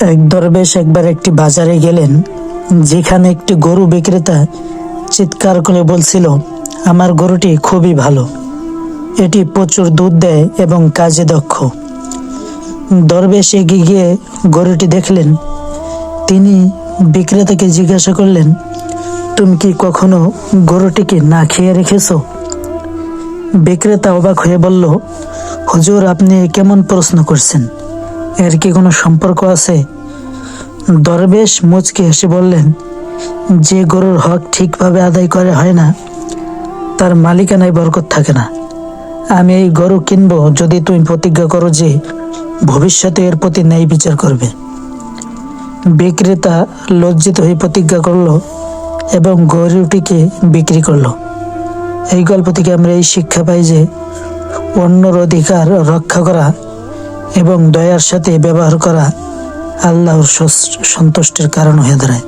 এক দরবেশ একবার একটি বাজারে গেলেন, যেখানে একটি গরু বিক্রেতা চিৎকার করে বলছিল, আমার গরুটি খুবই ভালো। এটি প্রচুর দুধ দেয় এবং কাজে দক্ষ। দরবেশ এগিয়ে গিয়ে গরুটি দেখলেন। তিনি বিক্রেতাকে জিজ্ঞাসা করলেন, তুমি কি কখনো গরুটিকে না খেয়ে রেখেছো? বিক্রেতা অবাক হয়ে বলল, হুজুর, আপনি কেমন প্রশ্ন করছেন? এর কি কোনো সম্পর্ক আছে? দরবেশ মুচকে হেসে বললেন, যে গরুর হক ঠিকভাবে আদায় করে হয় না, তার মালিকানায় বরকত থাকে না। আমি এই গরু কিনব যদি তুমি প্রতিজ্ঞা করো যে ভবিষ্যতে এর প্রতি ন্যায় বিচার করবে। বিক্রেতা লজ্জিত হয়ে প্রতিজ্ঞা করল এবং গরুটিকে বিক্রি করল। এই গল্প থেকে আমরা এই শিক্ষা পাই যে অন্যর অধিকার রক্ষা করা এবং দয়ার সাথে ব্যবহার করা আল্লাহর সন্তুষ্টের কারণ হয়ে দাঁড়ায়।